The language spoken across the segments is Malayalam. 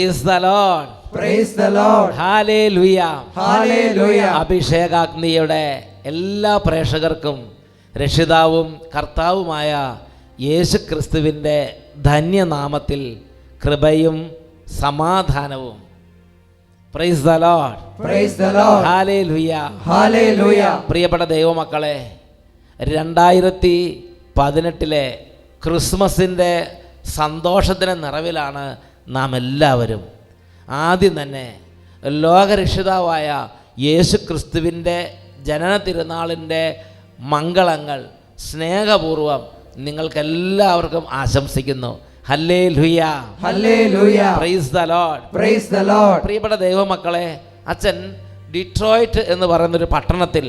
Praise the lord praise the Lord. Hallelujah hallelujah അഭിഷേകാഗ്നിയുടെ എല്ലാ പ്രേക്ഷകർക്കും രക്ഷിതാവും കർത്താവുമായ യേശു ക്രിസ്തുവിന്റെ ധന്യനാമത്തിൽ കൃപയും സമാധാനവും. Praise the lord praise the Lord. Hallelujah hallelujah പ്രിയപ്പെട്ട ദൈവമക്കളെ രണ്ടായിരത്തി പതിനെട്ടിലെ ക്രിസ്മസിന്റെ സന്തോഷത്തിന്റെ നിറവിലാണ് നാം എല്ലാവരും ആദ്യം തന്നെ ലോകരക്ഷിതാവായ യേശു ക്രിസ്തുവിന്റെ ജനന തിരുനാളിന്റെ മംഗളങ്ങൾ സ്നേഹപൂർവം നിങ്ങൾക്കെല്ലാവർക്കും ആശംസിക്കുന്നു. പ്രിയപ്പെട്ട ദൈവമക്കളെ അച്ഛൻ ഡിട്രോയിറ്റ് എന്ന് പറയുന്നൊരു പട്ടണത്തിൽ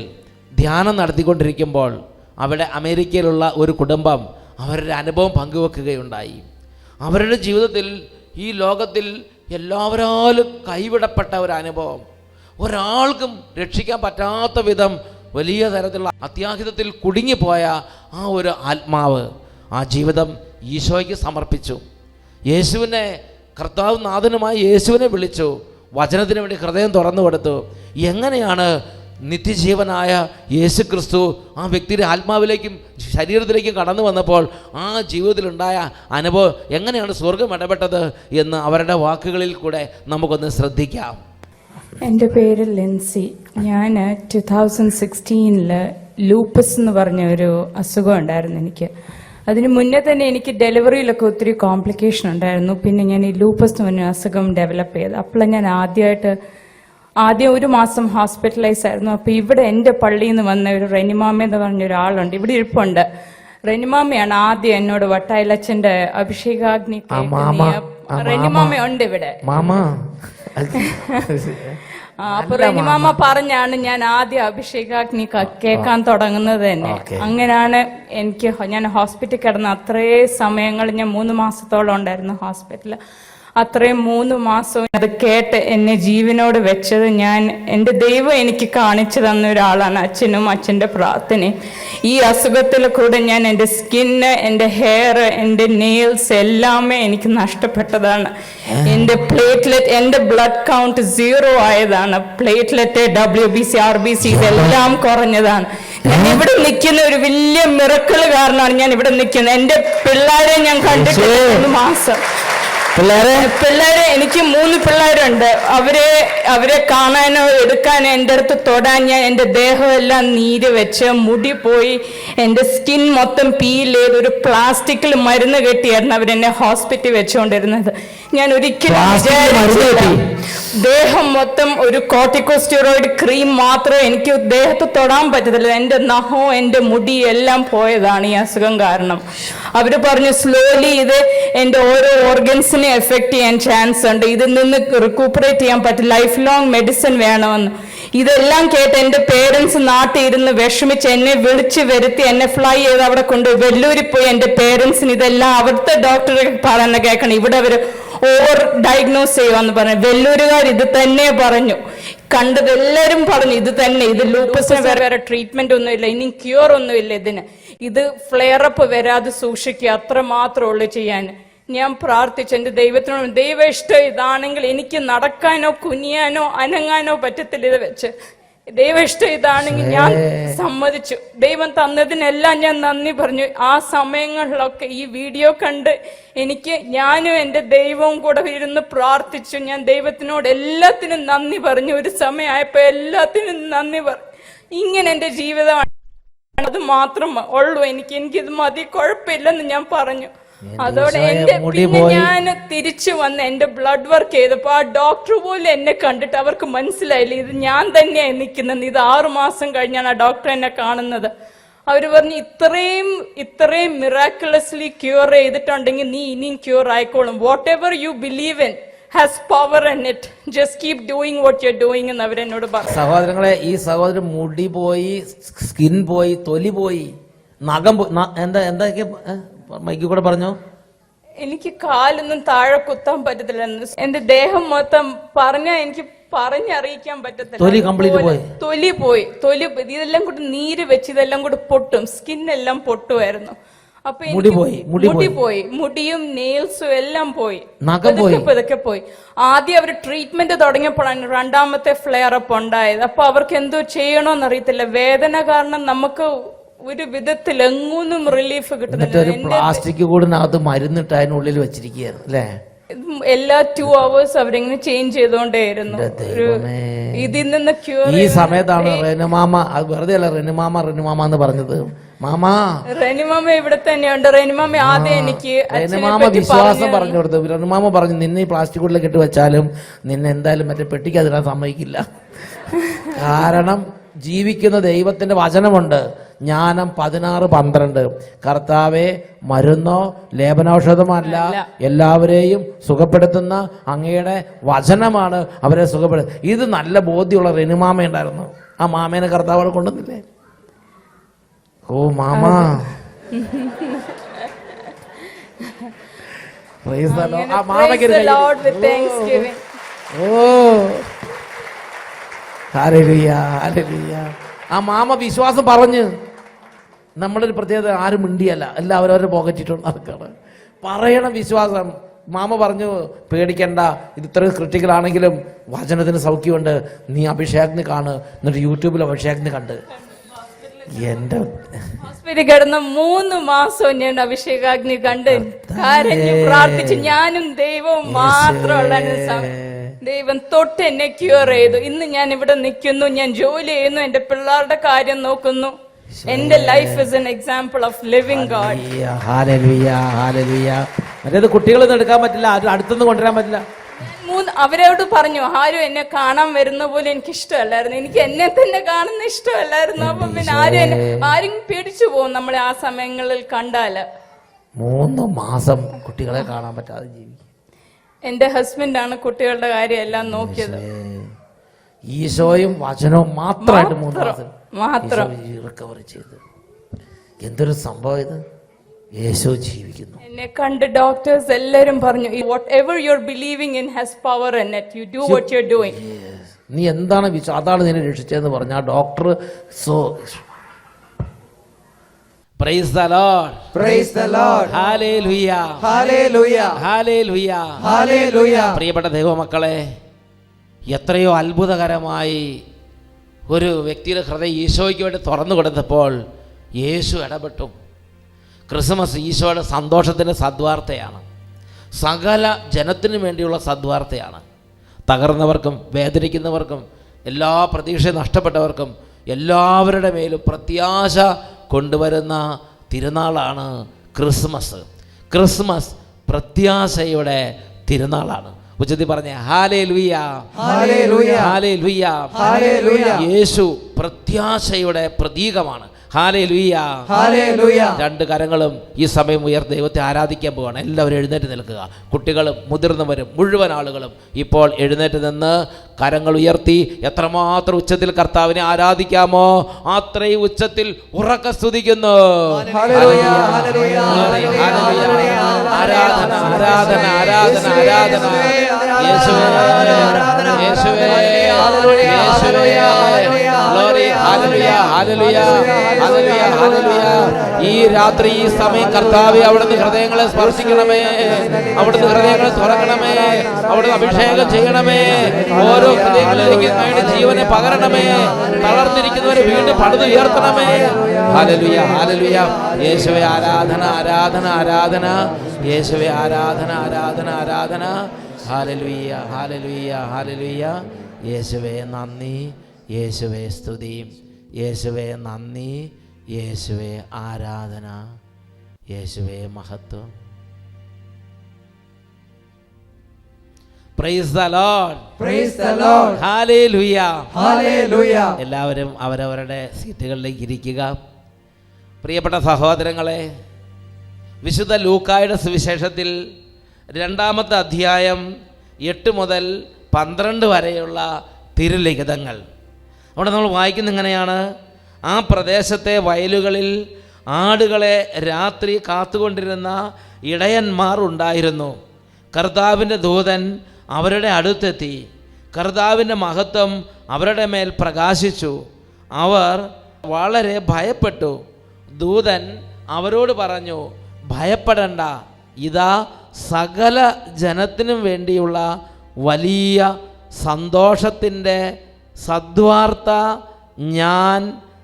ധ്യാനം നടത്തിക്കൊണ്ടിരിക്കുമ്പോൾ അവിടെ അമേരിക്കയിലുള്ള ഒരു കുടുംബം അവരുടെ അനുഭവം പങ്കുവെക്കുകയുണ്ടായി. അവരുടെ ജീവിതത്തിൽ ഈ ലോകത്തിൽ എല്ലാവരാലും കൈവിടപ്പെട്ട ഒരു അനുഭവം. ഒരാൾക്കും രക്ഷിക്കാൻ പറ്റാത്ത വിധം വലിയ തരത്തിലുള്ള അത്യാഹിതത്തിൽ കുടുങ്ങിപ്പോയ ആ ഒരു ആത്മാവ് ആ ജീവിതം ഈശോയ്ക്ക് സമർപ്പിച്ചു. യേശുവിനെ കർത്താവ് നാഥനുമായി യേശുവിനെ വിളിച്ചു. വചനത്തിന് വേണ്ടി ഹൃദയം തുറന്നു കൊടുത്തു. എങ്ങനെയാണ് നിത്യജീവനായ യേശു ക്രിസ്തു ആ വ്യക്തിയുടെ ആത്മാവിലേക്കും ശരീരത്തിലേക്കും കടന്നു വന്നപ്പോൾ ആ ജീവിതത്തിലുണ്ടായ അനുഭവം എങ്ങനെയാണ് സ്വർഗം ഇടപെട്ടത് എന്ന് അവരുടെ വാക്കുകളിൽ കൂടെ നമുക്കൊന്ന് ശ്രദ്ധിക്കാം. എന്റെ പേര് ലെൻസി. ഞാൻ ടു തൗസൻഡ് സിക്സ്റ്റീനിൽ ലൂപ്പസ് എന്ന് പറഞ്ഞ ഒരു അസുഖം ഉണ്ടായിരുന്നു എനിക്ക്. അതിന് മുന്നേ തന്നെ എനിക്ക് ഡെലിവറിയിലൊക്കെ ഒത്തിരി കോംപ്ലിക്കേഷൻ ഉണ്ടായിരുന്നു. പിന്നെ ഞാൻ ഈ ലൂപ്പസ് എന്ന് പറഞ്ഞ അസുഖം ഡെവലപ്പ് ചെയ്ത്. അപ്പോൾ ഞാൻ ആദ്യമായിട്ട് ആദ്യം ഒരു മാസം ഹോസ്പിറ്റലൈസ് ആയിരുന്നു. അപ്പോൾ ഇവിടെ എന്റെ പള്ളിയിൽ നിന്ന് വന്ന ഒരു റെനിമാമ എന്ന് പറഞ്ഞ ഒരാളുണ്ട്. ഇവിടെ ഇരിപ്പുണ്ട്. റെനിമാമയാണ് ആദ്യം എന്നോട് വട്ടായിലച്ചന്റെ അഭിഷേകാഗ്നി റെനിമാമ ഉണ്ട് ഇവിടെ. അപ്പൊ റെനിമാമ പറഞ്ഞാണ് ഞാൻ ആദ്യം അഭിഷേകാഗ്നി കേൾക്കാൻ തുടങ്ങുന്നത് തന്നെ. അങ്ങനെയാണ് എനിക്ക് ഞാൻ ഹോസ്പിറ്റലിൽ കിടന്ന അത്രേ സമയങ്ങൾ ഞാൻ മൂന്ന് മാസത്തോളം ഉണ്ടായിരുന്നു ഹോസ്പിറ്റലിൽ അത്രയും മൂന്ന് മാസവും അത് കേട്ട് എന്നെ ജീവനോട് വെച്ചത് ഞാൻ എന്റെ ദൈവം എനിക്ക് കാണിച്ചു തന്ന ഒരാളാണ് അച്ഛനും അച്ഛന്റെ പ്രാർത്ഥനയും. ഈ അസുഖത്തിൽ കൂടെ ഞാൻ എന്റെ സ്കിന്ന് എന്റെ ഹെയർ എന്റെ നെയിൽസ് എല്ലാമേ എനിക്ക് നഷ്ടപ്പെട്ടതാണ്. എന്റെ പ്ലേറ്റ്ലെറ്റ് എന്റെ ബ്ലഡ് കൗണ്ട് സീറോ ആയതാണ്. Platelet W B C R B C ഇതെല്ലാം കുറഞ്ഞതാണ്. ഞാൻ ഇവിടെ നിൽക്കുന്ന ഒരു വലിയ മിറക്കിൾ കാരണമാണ് ഞാൻ ഇവിടെ നിൽക്കുന്നത്. എന്റെ പിള്ളേരെ ഞാൻ കണ്ടിട്ട് മാസം. പിള്ളേരെ? പിള്ളേരെ എനിക്ക് മൂന്ന് പിള്ളേരുണ്ട്. അവരെ അവരെ കാണാനോ എടുക്കാനോ എന്റെ അടുത്ത് തൊടാൻ ഞാൻ എന്റെ ദേഹമെല്ലാം നീര് വെച്ച് മുടി പോയി എന്റെ സ്കിൻ മൊത്തം പീൽ ചെയ്ത് ഒരു പ്ലാസ്റ്റിക്കിൽ മരുന്ന് കെട്ടിയായിരുന്നു അവരെന്നെ ഹോസ്പിറ്റലിൽ വെച്ചുകൊണ്ടിരുന്നത്. ഞാൻ ഒരിക്കലും വിചാരിച്ചില്ല. ദേഹം മൊത്തം ഒരു കോർട്ടിക്കോസ്റ്റീറോയിഡ് ക്രീം മാത്രമേ എനിക്ക് ദേഹത്ത് തൊടാൻ പറ്റത്തില്ല. എന്റെ നഹോ എന്റെ മുടി എല്ലാം പോയതാണ് ഈ അസുഖം കാരണം. അവർ പറഞ്ഞു സ്ലോലി ഇത് എന്റെ ഓരോ ഓർഗൻസിനെ എഫക്റ്റ് ചെയ്യാൻ ചാൻസ് ഉണ്ട്. ഇതിൽ നിന്ന് റിക്കൂപ്പറേറ്റ് ചെയ്യാൻ പറ്റും. ലൈഫ് ലോങ് മെഡിസിൻ വേണമെന്ന്. ഇതെല്ലാം കേട്ട് എന്റെ പേരൻസ് നാട്ടിൽ ഇരുന്ന് വിഷമിച്ച് എന്നെ വിളിച്ച് വരുത്തി എന്നെ ഫ്ലൈ ചെയ്ത് അവിടെ കൊണ്ട് വെല്ലൂരിൽ പോയി എന്റെ പേരൻസിന് ഇതെല്ലാം അവിടുത്തെ ഡോക്ടറെ പറയുന്ന കേൾക്കണം. ഇവിടെ അവർ ഓവർ ഡയഗ്നോസ് ചെയ്യുമെന്ന് പറഞ്ഞു. വെല്ലൂരുകാർ ഇത് തന്നെ പറഞ്ഞു. കണ്ടത് എല്ലാവരും പറഞ്ഞു ഇത് തന്നെ. ഇത് ലൂപ്പസിന് വേറെ വേറെ ട്രീറ്റ്മെന്റ് ഒന്നുമില്ല. ഇനി ക്യൂർ ഒന്നുമില്ല ഇതിന്. ഇത് ഫ്ലെയർ അപ്പ് വരാതെ സൂക്ഷിക്കുക അത്ര മാത്രമേ ഉള്ളൂ ചെയ്യാൻ. ഞാൻ പ്രാർത്ഥിച്ചു എന്റെ ദൈവത്തിനോട് ദൈവ ഇഷ്ടം ഇതാണെങ്കിൽ എനിക്ക് നടക്കാനോ കുനിയാനോ അനങ്ങാനോ പറ്റത്തില്ല ഇത് വെച്ച്. ദൈവ ഇഷ്ടം ഇതാണെങ്കിൽ ഞാൻ സമ്മതിച്ചു. ദൈവം തന്നതിനെല്ലാം ഞാൻ നന്ദി പറഞ്ഞു. ആ സമയങ്ങളിലൊക്കെ ഈ വീഡിയോ കണ്ട് എനിക്ക് ഞാനും എന്റെ ദൈവവും കൂടെ ഇരുന്ന് പ്രാർത്ഥിച്ചു. ഞാൻ ദൈവത്തിനോട് എല്ലാത്തിനും നന്ദി പറഞ്ഞു. ഒരു സമയമായപ്പോൾ എല്ലാത്തിനും നന്ദി പറഞ്ഞു ഇങ്ങനെ എന്റെ ജീവിതമാണ്. അത് മാത്രം ഉള്ളൂ. എനിക്ക് എനിക്കിത് മതി. കുഴപ്പമില്ലെന്ന് ഞാൻ പറഞ്ഞു. അതോടെ എന്റെ മുടി പിന്നെ. ഞാൻ തിരിച്ചു വന്ന് എന്റെ ബ്ലഡ് വർക്ക് ചെയ്തപ്പോ ആ ഡോക്ടർ പോലും എന്നെ കണ്ടിട്ട് അവർക്ക് മനസ്സിലായില്ല. ഇത് ഞാൻ തന്നെയാണ് നിൽക്കുന്നത്. ഇത് ആറു മാസം കഴിഞ്ഞാണ് ആ ഡോക്ടർ എന്നെ കാണുന്നത്. അവർ പറഞ്ഞു ഇത്രയും ഇത്രയും മിറാക്കുലസ്ലി ക്യൂർ ചെയ്തിട്ടുണ്ടെങ്കിൽ നീ ഇനിയും ക്യൂർ ആയിക്കോളും. Whatever you believe in has power in it just keep doing what you are doing എന്ന് അവരെന്നോട് പറഞ്ഞു. സഹോദരങ്ങളെ ഈ സഹോദരൻ മുടി പോയി സ്കിൻ പോയി തൊലി പോയി നഖം എന്താ എന്തൊക്കെ മൈക്കിൽ കൂടെ പറഞ്ഞു? എനിക്ക് കാലൊന്നും താഴെ കുത്താൻ പറ്റത്തില്ല. എന്റെ ദേഹം മൊത്തം പറഞ്ഞ എനിക്ക് പറഞ്ഞറിയിക്കാൻ പറ്റത്തില്ല. തൊലി കംപ്ലീറ്റ് പോയി? തൊലി പോയി. തൊലി. ഇതെല്ലാം കൂടി നീര് വെച്ച് ഇതെല്ലാം കൂടി പൊട്ടും. സ്കിൻ എല്ലാം പൊട്ടുമായിരുന്നു. അപ്പൊ മുടി പോയി, മുടി പോയി. മുടിയും നെയിൽസും എല്ലാം പോയി. നഖം പതുക്കെ പോയി. പതുക്കെ പോയി. ആദ്യം അവർ ട്രീറ്റ്മെന്റ് തുടങ്ങിയപ്പോഴാണ് രണ്ടാമത്തെ ഫ്ലെയർ അപ്പ് ഉണ്ടായത്. അപ്പൊ അവർക്ക് എന്തോ ചെയ്യണോന്ന് അറിയത്തില്ല വേദന കാരണം നമുക്ക് ഒരു വിധത്തിൽ എങ്ങൊന്നും റിലീഫ് എന്നിട്ട് കിട്ടുന്നില്ല ഒരു പ്ലാസ്റ്റിക് കൂടിനകത്ത് മരുന്നിട്ട് അതിനുള്ളിൽ വെച്ചിരിക്കുകയായിരുന്നു അല്ലേ? എല്ലാ ടു അവേഴ്സ് അവരിങ്ങനെ ചേഞ്ച് ചെയ്തോണ്ടേയിരുന്നു ഇതിൽ നിന്ന് ക്യൂർ ഈ സമയത്താണ് റെനുമാമ അത് വെറുതെ അല്ല റെനുമാമ റെനുമാമ എന്ന് പറഞ്ഞത്. മാമ. റെനുമാമ ഇവിടെ തന്നെയുണ്ട്. റെനുമാമ ആദ്യം എനിക്ക് റെനുമാമ വിശ്വാസം പറഞ്ഞു കൊടുത്തു റെനുമാമ പറഞ്ഞു നിന്നെ ഈ പ്ലാസ്റ്റിക് ഉള്ളിൽ കെട്ടി വെച്ചാലും നിന്നെ എന്തായാലും മറ്റേ പെട്ടിക്ക് അതിനാൻ സമ്മതിക്കില്ല. കാരണം ജീവിക്കുന്ന ദൈവത്തിന്റെ വചനമുണ്ട്. ജ്ഞാനം പതിനാറ് പന്ത്രണ്ട്. കർത്താവെ മരുന്നോ ലേപനൌഷധമല്ല. എല്ലാവരെയും സുഖപ്പെടുത്തുന്ന അങ്ങയുടെ വചനമാണ് അവരെ സുഖപ്പെടുത്തുന്നത് ഇത് നല്ല ബോധ്യമുള്ള റെനുമാമ ഉണ്ടായിരുന്നു. ആ മാമേനെ കർത്താവ് കൊണ്ടുവന്നില്ലേ? ഓ മാമ. ആ മാമയ്ക്ക്. ഓ. ആ മാമ വിശ്വാസം പറഞ്ഞ് നമ്മുടെ ഒരു പ്രത്യേകത ആരും മിണ്ടിയല്ല. എല്ലാവരും അവരുടെ പോക്കറ്റിട്ടുണ്ട് നടക്കാണ്. പറയണ വിശ്വാസം. മാമ പറഞ്ഞു പേടിക്കണ്ട. ഇത് ഇത്ര ക്രിട്ടിക്കൽ ആണെങ്കിലും വചനത്തിന് സൗഖ്യമുണ്ട്. നീ അഭിഷേകിന് കാണ്. എന്നിട്ട് യൂട്യൂബിൽ അഭിഷേകിന് കണ്ട്. എന്റെ ഹോസ്പിറ്റലിൽ കിടന്ന മൂന്ന് മാസം ഞാൻ അഭിഷേകാഗ്നി കണ്ട് കരഞ്ഞു പ്രാർത്ഥിച്ചു ഞാനും ദൈവവും മാത്രമുള്ള ദൈവം തൊട്ട് എന്നെ ക്യൂർ ചെയ്തു. ഇന്ന് ഞാൻ ഇവിടെ നിൽക്കുന്നു ഞാൻ ജോലി ചെയ്യുന്നു എന്റെ പിള്ളേരുടെ കാര്യം നോക്കുന്നു. എന്റെ life is an example of living god. മറ്റേത് കുട്ടികളൊന്നും എടുക്കാൻ പറ്റില്ല അടുത്തൊന്നും കൊണ്ടുവരാൻ പറ്റില്ല. അവരോട് പറഞ്ഞു ആരും എന്നെ കാണാൻ വരുന്ന പോലെ എനിക്ക് ഇഷ്ടമല്ലായിരുന്നു എനിക്ക് എന്നെ തന്നെ കാണുന്ന ഇഷ്ടമല്ലായിരുന്നു. അപ്പൊ പിന്നെ ആരും എന്നെ ആരും പേടിച്ചു പോകും നമ്മളെ ആ സമയങ്ങളിൽ കണ്ടാൽ. മൂന്ന് മാസം കുട്ടികളെ കാണാൻ പറ്റാതെ ജീവിക്കും. എന്റെ ഹസ്ബൻഡാണ് കുട്ടികളുടെ കാര്യം എല്ലാം നോക്കിയത്. ഈശോയും വചനവും മാത്രമായിട്ട് മൂന്ന് മാത്രം റിക്കവർ ചെയ്തു. എന്തൊരു സംഭവം ഇത്? യേശു ജീവിക്കുന്നു. എന്നെ കണ്ട് ഡോക്ടേഴ്സ് എല്ലാവരും പറഞ്ഞു what ever you are believing in has power it you do what you are doing നീ എന്താണ് വിശ്വാസം അതാണ് നിന്നെ രക്ഷിച്ചതെന്ന് പറഞ്ഞ ആ doctor so praise the lord praise the lord hallelujah Hallelujah. Hallelujah Hallelujah. പ്രിയപ്പെട്ട ദൈവമക്കളെ എത്രയോ അത്ഭുതകരമായി ഒരു വ്യക്തിയുടെ ഹൃദയം ഈശോയ്ക്ക് വേണ്ടി തുറന്നു കൊടുത്തപ്പോൾ യേശു ഇടപെട്ടു. ക്രിസ്മസ് ഈശോയുടെ സന്തോഷത്തിന്റെ സദ്വാർത്തയാണ്. സകല ജനത്തിനു വേണ്ടിയുള്ള സദ്വാർത്തയാണ്. തകർന്നവർക്കും വേദനിക്കുന്നവർക്കും എല്ലാ പ്രതീക്ഷയും നഷ്ടപ്പെട്ടവർക്കും എല്ലാവരുടെ മേലും പ്രത്യാശ കൊണ്ടുവരുന്ന തിരുനാളാണ് ക്രിസ്മസ്. ക്രിസ്മസ് പ്രത്യാശയുടെ തിരുനാളാണ്. ഉച്ചത്തിൽ പറഞ്ഞേ ഹാലേ Hallelujah. ഹാലേ ലുയ്യ യേശു പ്രത്യാശയുടെ പ്രതീകമാണ്. ഹാലേ ലുയ്യ Hallelujah. രണ്ട് കരങ്ങളും ഈ സമയം ഉയർ ദൈവത്തെ ആരാധിക്കാൻ പോവാണ്. എല്ലാവരും എഴുന്നേറ്റ് നിൽക്കുക. കുട്ടികളും മുതിർന്നവരും മുഴുവൻ ആളുകളും ഇപ്പോൾ എഴുന്നേറ്റ് നിന്ന് കരങ്ങൾ ഉയർത്തി എത്രമാത്രം ഉച്ചത്തിൽ കർത്താവിനെ ആരാധിക്കാമോ അത്രയും ഉച്ചത്തിൽ ഉറക്ക സ്തുതിക്കുന്നു. ആരാധന. ആരാധന ആരാധന ആരാധന. ആരാധന യേശുവേ യേശുവേ യേശുവേ ഈ രാത്രി ഈ സമയം കർത്താവ് അവിടുന്ന് ഹൃദയങ്ങളെ സ്പർശിക്കണമേ. അവിടുന്ന് ഹൃദയങ്ങളെ തുറക്കണമേ. അവിടുന്ന് അഭിഷേകം ചെയ്യണമേ. ഓരോ ഹൃദയങ്ങളിലേക്ക് വേണ്ടി ജീവനെ പകരണമേ. തളർന്നിരിക്കുന്നവരെ വീണ്ടും പണിത് ഉയർത്തണമേ. ഹാലലുയ ഹാലലുയ യേശുവെ ആരാധന ആരാധന ആരാധന. യേശുവെ ആരാധന ആരാധന ആരാധന. ഹാലലുയ്യ ഹാലലുയ്യ ഹാലലുയ്യ യേശുവെ നന്ദി. യേശുവെ സ്തുതി. യേശുവെ നന്ദി. യേശുവെ ആരാധന. യേശുവെ മഹത്വം. എല്ലാവരും അവരവരുടെ സീറ്റുകളിലേക്ക് ഇരിക്കുക. പ്രിയപ്പെട്ട സഹോദരങ്ങളെ വിശുദ്ധ ലൂക്കായുടെ സുവിശേഷത്തിൽ രണ്ടാമത്തെ അധ്യായം എട്ട് മുതൽ പന്ത്രണ്ട് വരെയുള്ള തിരുലിഖിതങ്ങൾ. അവിടെ നമ്മൾ വായിക്കുന്ന എങ്ങനെയാണ്? ആ പ്രദേശത്തെ വയലുകളിൽ ആടുകളെ രാത്രി കാത്തുകൊണ്ടിരുന്ന ഇടയന്മാർ ഉണ്ടായിരുന്നു. കർത്താവിന്റെ ദൂതൻ അവരുടെ അടുത്തെത്തി. കർത്താവിന്റെ മഹത്വം അവരുടെ മേൽ പ്രകാശിച്ചു. അവർ വളരെ ഭയപ്പെട്ടു. ദൂതൻ അവരോട് പറഞ്ഞു ഭയപ്പെടണ്ട. ഇതാ സകല ജനത്തിനും വേണ്ടിയുള്ള വലിയ സന്തോഷത്തിന്റെ സദ്വാർത്ത ഞാൻ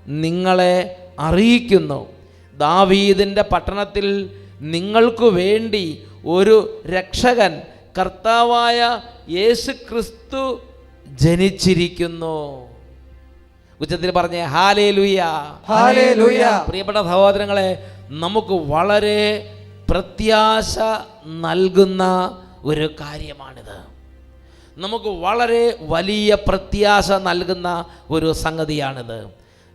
നിങ്ങളെ അറിയിക്കുന്നു. ദാവീദിന്റെ പട്ടണത്തിൽ നിങ്ങൾക്കു വേണ്ടി ഒരു രക്ഷകൻ കർത്താവായ യേശു ക്രിസ്തു ജനിച്ചിരിക്കുന്നു. ഉച്ചത്തിൽ പറഞ്ഞേ ഹാലേ ലുയ്യ ഹല്ലേലൂയ. പ്രിയപ്പെട്ട സഹോദരങ്ങളെ നമുക്ക് വളരെ പ്രത്യാശ നൽകുന്ന ഒരു കാര്യമാണിത്. നമുക്ക് വളരെ വലിയ പ്രത്യാശ നൽകുന്ന ഒരു സംഗതിയാണിത്.